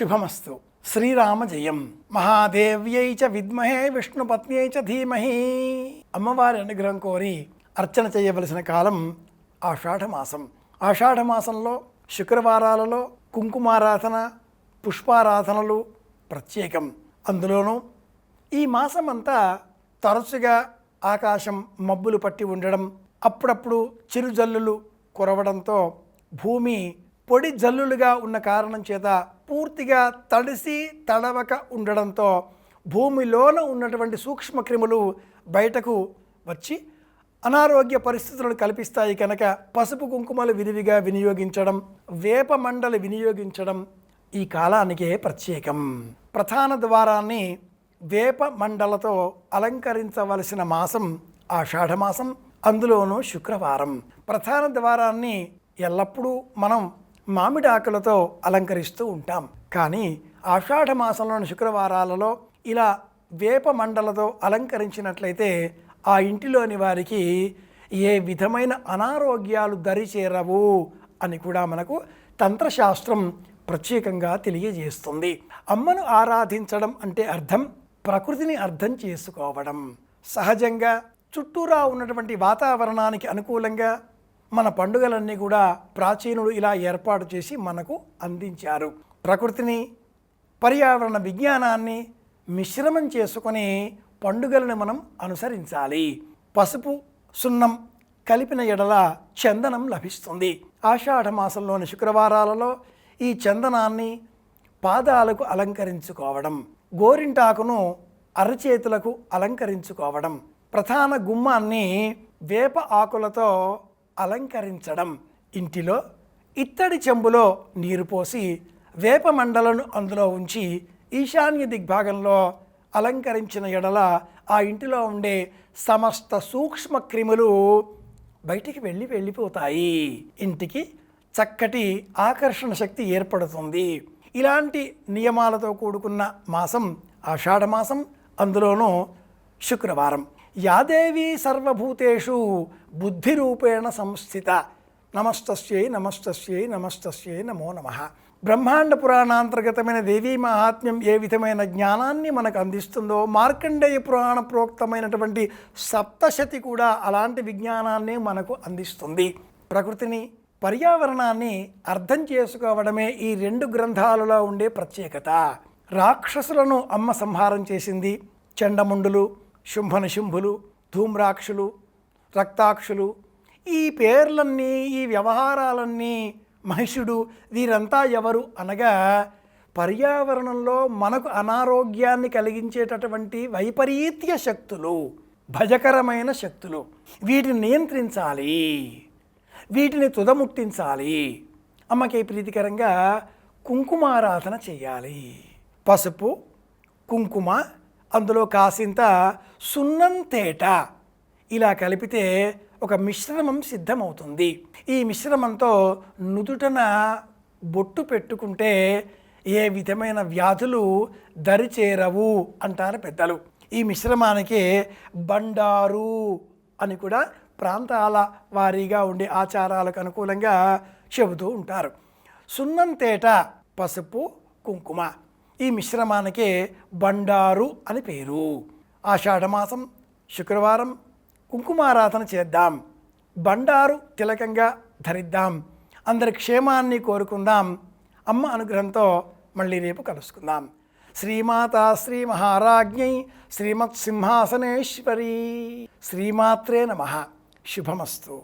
శుభమస్తు. శ్రీరామ జయం. మహాదేవ్యై చ విద్మహే విష్ణుపత్న్యై చ ధీమహి. అమ్మవారి అనుగ్రహం కోరి అర్చన చేయవలసిన కాలం ఆషాఢమాసం. ఆషాఢమాసంలో శుక్రవారాలలో కుంకుమారాధన పుష్పారాధనలు ప్రత్యేకం. అందులోనూ ఈ మాసమంతా తరచుగా ఆకాశం మబ్బులు పట్టి ఉండడం అప్పుడప్పుడు చిరుజల్లులు కురవడంతో భూమి పొడి జల్లులుగా ఉన్న కారణం చేత పూర్తిగా తడిసి తడవక ఉండడంతో భూమిలోన ఉన్నటువంటి సూక్ష్మక్రిములు బయటకు వచ్చి అనారోగ్య పరిస్థితులను కల్పిస్తాయి కనుక పసుపు కుంకుమలు విరివిగా వినియోగించడం వేప మండలి వినియోగించడం ఈ కాలానికే ప్రత్యేకం. ప్రధాన ద్వారాన్ని వేప మండలతో అలంకరించవలసిన మాసం ఆషాఢమాసం అందులోనూ శుక్రవారం. ప్రధాన ద్వారాన్ని ఎల్లప్పుడూ మనం మామిడి ఆకులతో అలంకరిస్తూ ఉంటాం. కానీ ఆషాఢ మాసంలోని శుక్రవారాలలో ఇలా వేప మండలతో అలంకరించినట్లయితే ఆ ఇంటిలోని వారికి ఏ విధమైన అనారోగ్యాలు దరిచేరవు అని కూడా మనకు తంత్రశాస్త్రం ప్రత్యేకంగా తెలియజేస్తుంది. అమ్మను ఆరాధించడం అంటే అర్థం ప్రకృతిని అర్థం చేసుకోవడం. సహజంగా చుట్టూరా ఉన్నటువంటి వాతావరణానికి అనుకూలంగా మన పండుగలన్నీ కూడా ప్రాచీనుడు ఇలా ఏర్పాటు చేసి మనకు అందించారు. ప్రకృతిని పర్యావరణ విజ్ఞానాన్ని మిశ్రమం చేసుకొని పండుగలను మనం అనుసరించాలి. పసుపు సున్నం కలిపిన ఎడల చందనం లభిస్తుంది. ఆషాఢ మాసంలోని శుక్రవారాలలో ఈ చందనాన్ని పాదాలకు అలంకరించుకోవడం గోరింటాకును అరచేతులకు అలంకరించుకోవడం ప్రధాన గుమ్మాన్ని వేప ఆకులతో అలంకరించడం. ఇంటిలో ఇత్తడి చెంబులో నీరు పోసి వేప మండలను అందులో ఉంచి ఈశాన్య దిగ్భాగంలో అలంకరించిన ఎడల ఆ ఇంటిలో ఉండే సమస్త సూక్ష్మ క్రిములు బయటికి వెళ్ళి వెళ్ళిపోతాయి. ఇంటికి చక్కటి ఆకర్షణ శక్తి ఏర్పడుతుంది. ఇలాంటి నియమాలతో కూడుకున్న మాసం ఆషాఢమాసం అందులోనూ శుక్రవారం. యాదేవి సర్వభూతేషు బుద్ధిరూపేణ సంస్థిత. నమస్తస్యై నమస్తస్యై నమస్తస్యై నమో నమ. బ్రహ్మాండ పురాణాంతర్గతమైన దేవీ మహాత్మ్యం ఏ విధమైన జ్ఞానాన్ని మనకు అందిస్తుందో మార్కండేయ పురాణ ప్రోక్తమైనటువంటి సప్తశతి కూడా అలాంటి విజ్ఞానాన్ని మనకు అందిస్తుంది. ప్రకృతిని పర్యావరణాన్ని అర్థం చేసుకోవడమే ఈ రెండు గ్రంథాలలో ఉండే ప్రత్యేకత. రాక్షసులను అమ్మ సంహారం చేసింది చండముండులు శుంభనశుంభులు ధూమ్రాక్షులు రక్తాక్షులు ఈ పేర్లన్నీ ఈ వ్యవహారాలన్నీ మహిషుడు వీరంతా ఎవరు అనగా పర్యావరణంలో మనకు అనారోగ్యాన్ని కలిగించేటటువంటి వైపరీత్య శక్తులు భజకరమైన శక్తులు. వీటిని నియంత్రించాలి. వీటిని తుదముట్టించాలి. అమ్మకి ప్రీతికరంగా కుంకుమారాధన చేయాలి. పసుపు కుంకుమ అందులో కాసింత సున్నం తేట ఇలా కలిపితే ఒక మిశ్రమం సిద్ధమవుతుంది. ఈ మిశ్రమంతో నుదుటన బొట్టు పెట్టుకుంటే ఏ విధమైన వ్యాధులు దరిచేరవు అంటారు పెద్దలు. ఈ మిశ్రమానికి బండారు అని కూడా ప్రాంతాల వారీగా ఉండే ఆచారాలకు అనుకూలంగా చెబుతూ ఉంటారు. సున్నం తేట పసుపు కుంకుమ. ఈ మిశ్రమానికే బండారు అని పేరు. ఆషాఢమాసం శుక్రవారం కుంకుమారాధన చేద్దాం. బండారు తిలకంగా ధరిద్దాం. అందరి క్షేమాన్ని కోరుకుందాం. అమ్మ అనుగ్రహంతో మళ్ళీ రేపు కలుసుకుందాం. శ్రీమాత శ్రీ మహారాజ్ఞై శ్రీమత్ సింహాసనేశ్వరి శ్రీమాత్రే నమ. శుభమస్తు.